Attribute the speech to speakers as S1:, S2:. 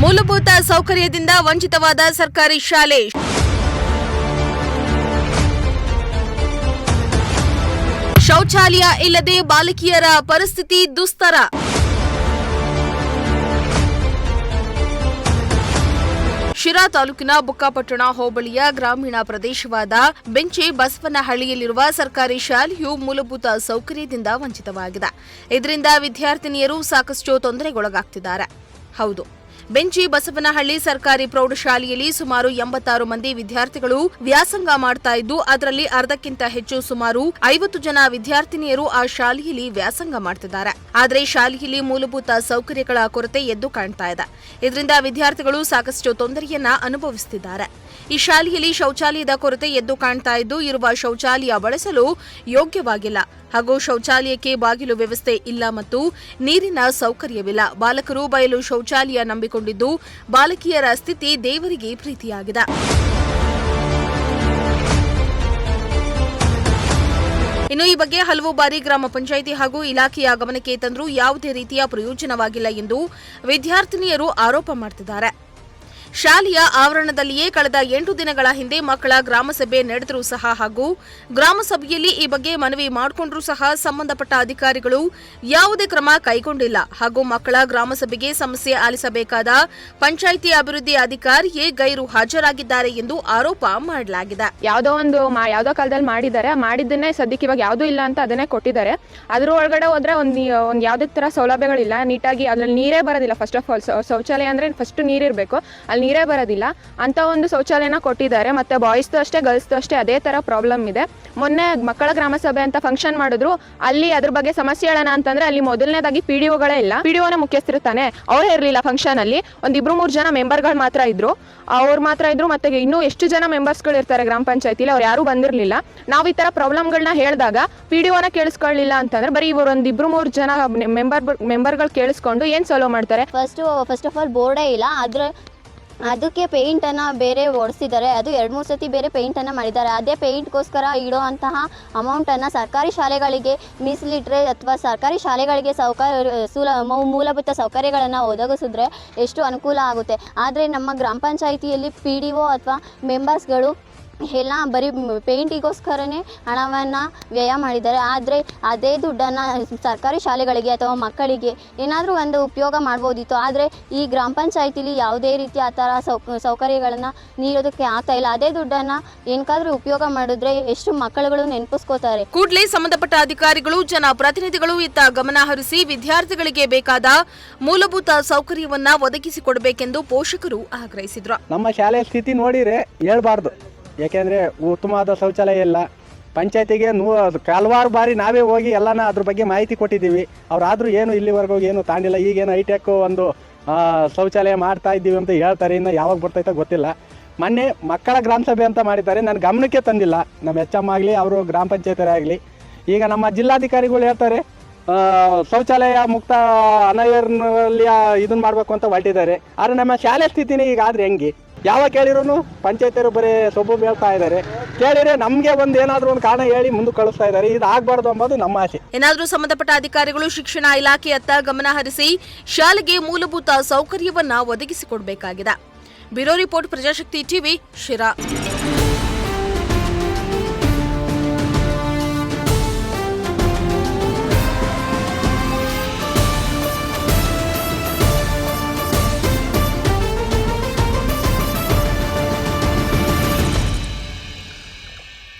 S1: ಮೂಲಭೂತ ಸೌಕರ್ಯದಿಂದ ವಂಚಿತವಾದ ಸರ್ಕಾರಿ ಶಾಲೆ. ಶೌಚಾಲಯ ಇಲ್ಲದೆ ಬಾಲಕಿಯರ ಪರಿಸ್ಥಿತಿ ದುಸ್ತರ. ಶಿರಾ ತಾಲೂಕಿನ ಬುಕ್ಕಾಪಟ್ಟಣ ಹೋಬಳಿಯ ಗ್ರಾಮೀಣ ಪ್ರದೇಶವಾದ ಬೆಂಚೆ ಬಸವನಹಳ್ಳಿಯಲ್ಲಿರುವ ಸರ್ಕಾರಿ ಶಾಲೆಯು ಮೂಲಭೂತ ಸೌಕರ್ಯದಿಂದ ವಂಚಿತವಾಗಿದೆ. ಇದರಿಂದ ವಿದ್ಯಾರ್ಥಿನಿಯರು ಸಾಕಷ್ಟು ತೊಂದರೆಗೊಳಗಾಗ್ತಿದ್ದಾರೆ. ಹೌದು. ಬೆಂಚಿ ಬಸವನಹಳ್ಳಿ ಸರ್ಕಾರಿ ಪ್ರೌಢಶಾಲೆಯಲ್ಲಿ ಸುಮಾರು ಎಂಬತ್ತಾರು ಮಂದಿ ವಿದ್ಯಾರ್ಥಿಗಳು ವ್ಯಾಸಂಗ ಮಾಡ್ತಾ ಇದ್ದು, ಅದರಲ್ಲಿ ಅರ್ಧಕ್ಕಿಂತ ಹೆಚ್ಚು ಸುಮಾರು ಐವತ್ತು ಜನ ವಿದ್ಯಾರ್ಥಿನಿಯರು ಆ ಶಾಲೆಯಲ್ಲಿ ವ್ಯಾಸಂಗ ಮಾಡ್ತಿದ್ದಾರೆ. ಆದರೆ ಶಾಲೆಯಲ್ಲಿ ಮೂಲಭೂತ ಸೌಕರ್ಯಗಳ ಕೊರತೆ ಎದ್ದು ಕಾಣ್ತಾ ಇದೆ. ಇದರಿಂದ ವಿದ್ಯಾರ್ಥಿಗಳು ಸಾಕಷ್ಟು ತೊಂದರೆಯನ್ನ ಅನುಭವಿಸುತ್ತಿದ್ದಾರೆ ಈ ಶಾಲೆಯಲ್ಲಿ ಶೌಚಾಲಯದ ಕೊರತೆ ಎದ್ದು ಕಾಣ್ತಾ ಇದ್ದು, ಇರುವ ಶೌಚಾಲಯ ಬಳಸಲು ಯೋಗ್ಯವಾಗಿಲ್ಲ. ಹಾಗೂ ಶೌಚಾಲಯಕ್ಕೆ ಬಾಗಿಲು ವ್ಯವಸ್ಥೆ ಇಲ್ಲ ಮತ್ತು ನೀರಿನ ಸೌಕರ್ಯವಿಲ್ಲ. ಬಾಲಕರು ಬಯಲು ಶೌಚಾಲಯ ನಂಬಿಕೊಂಡಿದ್ದು, ಬಾಲಕಿಯರ ಸ್ಥಿತಿ ದೇವರಿಗೆ ಪ್ರೀತಿಯಾಗಿದೆ. ಇನ್ನು ಈ ಬಗ್ಗೆ ಹಲವು ಬಾರಿ ಗ್ರಾಮ ಪಂಚಾಯಿತಿ ಹಾಗೂ ಇಲಾಖೆಯ ಗಮನಕ್ಕೆ ತಂದರೂ ಯಾವುದೇ ರೀತಿಯ ಪ್ರಯೋಜನವಾಗಿಲ್ಲ ಎಂದು ವಿದ್ಯಾರ್ಥಿನಿಯರು ಆರೋಪ ಮಾಡ್ತಿದ್ದಾರೆ. ಶಾಲೆಯ ಆವರಣದಲ್ಲಿಯೇ ಕಳೆದ ಎಂಟು ದಿನಗಳ ಹಿಂದೆ ಮಕ್ಕಳ ಗ್ರಾಮಸಭೆ ನಡೆದರೂ ಸಹ ಹಾಗೂ ಗ್ರಾಮಸಭೆಯಲ್ಲಿ ಈ ಬಗ್ಗೆ ಮನವಿ ಮಾಡಿಕೊಂಡರೂ ಸಹ ಸಂಬಂಧಪಟ್ಟ ಅಧಿಕಾರಿಗಳು ಯಾವುದೇ ಕ್ರಮ ಕೈಗೊಂಡಿಲ್ಲ ಹಾಗೂ ಮಕ್ಕಳ ಗ್ರಾಮಸಭೆಗೆ ಸಮಸ್ಯೆ ಆಲಿಸಬೇಕಾದ ಪಂಚಾಯಿತಿ ಅಭಿವೃದ್ಧಿ ಅಧಿಕಾರಿಯೇ ಗೈರು ಹಾಜರಾಗಿದ್ದಾರೆ ಎಂದು ಆರೋಪ ಮಾಡಲಾಗಿದೆ.
S2: ಯಾವುದೋ ಒಂದು ಯಾವುದೋ ಕಾಲದಲ್ಲಿ ಮಾಡಿದ್ದಾರೆ. ಮಾಡಿದ್ದನ್ನೇ ಸದ್ಯಕ್ಕೆ ಇವಾಗ ಯಾವುದೂ ಇಲ್ಲ ಅಂತ ಅದನ್ನೇ ಕೊಟ್ಟಿದ್ದಾರೆ. ಅದರ ಒಳಗಡೆ ಹೋದ್ರೆ ಒಂದು ಒಂದು ಯಾವುದೇ ತರ ಸೌಲಭ್ಯಗಳಿಲ್ಲ. ನೀಟಾಗಿ ಅದ್ರಲ್ಲಿ ನೀರೇ ಬರೋದಿಲ್ಲ ಫಸ್ಟ್ ಆಫ್ ಆಲ್ ಶೌಚಾಲಯ ಅಂದ್ರೆ ಫಸ್ಟ್ ನೀರಿರಬೇಕು. ಅಲ್ಲಿ ನೀರೇ ಬರೋದಿಲ್ಲ. ಅಂತ ಒಂದು ಶೌಚಾಲಯನ ಕೊಟ್ಟಿದ್ದಾರೆ. ಮತ್ತೆ ಬಾಯ್ಸ್ದು ಅಷ್ಟೇ ಗರ್ಲ್ಸ್ದು ಅಷ್ಟೇ ಅದೇ ಥರ ಪ್ರಾಬ್ಲಮ್ ಇದೆ. ಮೊನ್ನೆ ಮಕ್ಕಳ ಗ್ರಾಮ ಸಭೆ ಅಂತ ಫಂಕ್ಷನ್ ಮಾಡಿದ್ರು. ಅಲ್ಲಿ ಅದ್ರ ಬಗ್ಗೆ ಸಮಸ್ಯೆ ಹೇಳೋಣ ಅಂತಂದ್ರೆ ಅಲ್ಲಿ ಮೊದಲನೇದಾಗಿ ಪಿ ಡಿ ಒಗಳೇ ಇಲ್ಲ. ಪಿ ಡಿ ಒನ ಮುಖ್ಯಸ್ಥರು ತಾನೆ. ಅವ್ರು ಇರಲಿಲ್ಲ ಫಂಕ್ಷನ್ ಅಲ್ಲಿ. ಒಂದ್ ಇಬ್ರು ಮೂರು ಜನ ಮೆಂಬರ್ಗಳು ಮಾತ್ರ ಇದ್ರು. ಅವ್ರು ಮಾತ್ರ ಇದ್ರು ಮತ್ತೆ ಇನ್ನೂ ಎಷ್ಟು ಜನ ಮೆಂಬರ್ಸ್ಗಳು ಇರ್ತಾರೆ ಗ್ರಾಮ ಪಂಚಾಯತಿಲಿ ಅವ್ರು ಯಾರು ಬಂದಿರಲಿಲ್ಲ. ನಾವು ಈ ತರ ಪ್ರಾಬ್ಲಮ್ಗಳನ್ನ ಹೇಳಿದಾಗ ಪಿ ಡಿ ಒನ ಕೇಳಿಸ್ಕೊಳ್ಳಿಲ್ಲ ಅಂತಂದ್ರೆ ಬರೀ ಇವರು ಒಂದ್ ಇಬ್ರು ಮೂರು ಜನ ಮೆಂಬರ್ ಮೆಂಬರ್ಗಳು ಕೇಳಿಸ್ಕೊಂಡು ಏನ್ ಸಾಲ್ವ್ ಮಾಡ್ತಾರೆ?
S3: ಫಸ್ಟ್ ಫಸ್ಟ್ ಆಫ್ ಆಲ್ ಬೋರ್ಡೇ ಇಲ್ಲ. ಆದರೆ ಅದಕ್ಕೆ ಪೇಂಟನ್ನು ಬೇರೆ ಒಡಿಸಿದ್ದಾರೆ. ಅದು ಎರಡು ಮೂರು ಸತಿ ಬೇರೆ ಪೇಂಟನ್ನು ಮಾಡಿದ್ದಾರೆ. ಅದೇ ಪೇಂಟ್ಗೋಸ್ಕರ ಇಡೋ ಅಂತಹ ಅಮೌಂಟನ್ನು ಸರ್ಕಾರಿ ಶಾಲೆಗಳಿಗೆ ಮೀಸಲಿಟ್ಟರೆ ಅಥವಾ ಸರ್ಕಾರಿ ಶಾಲೆಗಳಿಗೆ ಸೌಕರ್ಯ ಮೂಲಭೂತ ಸೌಕರ್ಯಗಳನ್ನು ಒದಗಿಸಿದ್ರೆ ಎಷ್ಟು ಅನುಕೂಲ ಆಗುತ್ತೆ. ಆದರೆ ನಮ್ಮ ಗ್ರಾಮ ಪಂಚಾಯಿತಿಯಲ್ಲಿ ಪಿ ಡಿ ಒ ಅಥವಾ ಮೆಂಬರ್ಸ್ಗಳು ಎಲ್ಲ ಬರೀ ಪೇಂಟಿಗೋಸ್ಕರನೇ ಹಣವನ್ನು ವ್ಯಯ ಮಾಡಿದ್ದಾರೆ. ಆದರೆ ಅದೇ ದುಡ್ಡನ್ನು ಸರ್ಕಾರಿ ಶಾಲೆಗಳಿಗೆ ಅಥವಾ ಮಕ್ಕಳಿಗೆ ಏನಾದರೂ ಒಂದು ಉಪಯೋಗ ಮಾಡ್ಬೋದಿತ್ತು. ಆದರೆ ಈ ಗ್ರಾಮ ಪಂಚಾಯತಿಲಿ ಯಾವುದೇ ರೀತಿ ಆ ಥರ ಸೌ ಸೌಕರ್ಯಗಳನ್ನು ನೀಡೋದಕ್ಕೆ ಆಗ್ತಾ ಇಲ್ಲ. ಅದೇ ದುಡ್ಡನ್ನು ಏನಕ್ಕಾದರೂ ಉಪಯೋಗ ಮಾಡಿದ್ರೆ ಎಷ್ಟು ಮಕ್ಕಳುಗಳು ನೆನಪಿಸ್ಕೋತಾರೆ.
S1: ಕೂಡಲೇ ಸಂಬಂಧಪಟ್ಟ ಅಧಿಕಾರಿಗಳು ಜನಪ್ರತಿನಿಧಿಗಳು ಇತ್ತ ಗಮನ ಹರಿಸಿ ವಿದ್ಯಾರ್ಥಿಗಳಿಗೆ ಬೇಕಾದ ಮೂಲಭೂತ ಸೌಕರ್ಯವನ್ನ ಒದಗಿಸಿಕೊಡಬೇಕೆಂದು ಪೋಷಕರು ಆಗ್ರಹಿಸಿದ್ರು.
S4: ನಮ್ಮ ಶಾಲೆಯ ಸ್ಥಿತಿ ನೋಡಿದ್ರೆ ಹೇಳ್ಬಾರ್ದು. ಯಾಕೆಂದರೆ ಉತ್ತಮವಾದ ಶೌಚಾಲಯ ಇಲ್ಲ. ಪಂಚಾಯತಿಗೆ ನೂ ಹಲವಾರು ಬಾರಿ ನಾವೇ ಹೋಗಿ ಎಲ್ಲನ ಅದ್ರ ಬಗ್ಗೆ ಮಾಹಿತಿ ಕೊಟ್ಟಿದ್ದೀವಿ. ಅವರಾದರೂ ಏನು ಇಲ್ಲಿವರೆಗೂ ಏನು ತಾಂಡಿಲ್ಲ. ಈಗೇನು ಹೈಟೆಕ್ ಒಂದು ಶೌಚಾಲಯ ಮಾಡ್ತಾ ಇದ್ದೀವಿ ಅಂತ ಹೇಳ್ತಾರೆ. ಇನ್ನು ಯಾವಾಗ ಬರ್ತೈತೆ ಗೊತ್ತಿಲ್ಲ. ಮೊನ್ನೆ ಮಕ್ಕಳ ಗ್ರಾಮ ಸಭೆ ಅಂತ ಮಾಡಿದ್ದಾರೆ. ನನ್ನ ಗಮನಕ್ಕೆ ತಂದಿಲ್ಲ. ನಮ್ಮ ಎಚ್ ಎಂ ಆಗಲಿ, ಅವರು ಗ್ರಾಮ ಪಂಚಾಯತರೇ ಆಗಲಿ ಈಗ ನಮ್ಮ ಜಿಲ್ಲಾಧಿಕಾರಿಗಳು ಹೇಳ್ತಾರೆ ಶೌಚಾಲಯ ಮುಕ್ತ ಅನೈರ್ನಲ್ಲಿ ಇದನ್ನ ಮಾಡಬೇಕು ಅಂತ ಹೊರಟಿದ್ದಾರೆ. ಆದರೆ ನಮ್ಮ ಶಾಲೆ ಸ್ಥಿತಿನೇ ಈಗ ಆದರೆ ಹೆಂಗೆ? ಯಾವ ಕೇಳಿರೋನು? ಪಂಚಾಯತಿಯರು ಬರೀ ಸೊಬ್ಬು ಹೇಳ್ತಾ ಇದ್ದಾರೆ. ಕೇಳಿದ್ರೆ ನಮಗೆ ಒಂದು ಏನಾದರೂ ಒಂದು ಕಾರಣ ಹೇಳಿ ಮುಂದೆ ಕಳಿಸ್ತಾ ಇದ್ದಾರೆ. ಇದು ಆಗ್ಬಾರ್ದು ನಮ್ಮ ಆಸೆ.
S1: ಏನಾದರೂ ಸಂಬಂಧಪಟ್ಟ ಅಧಿಕಾರಿಗಳು ಶಿಕ್ಷಣ ಇಲಾಖೆಯತ್ತ ಗಮನ ಹರಿಸಿ ಶಾಲೆಗೆ ಮೂಲಭೂತ ಸೌಕರ್ಯವನ್ನ ಒದಗಿಸಿಕೊಡಬೇಕಾಗಿದೆ. Bureau report, Prajashakti TV, Sira.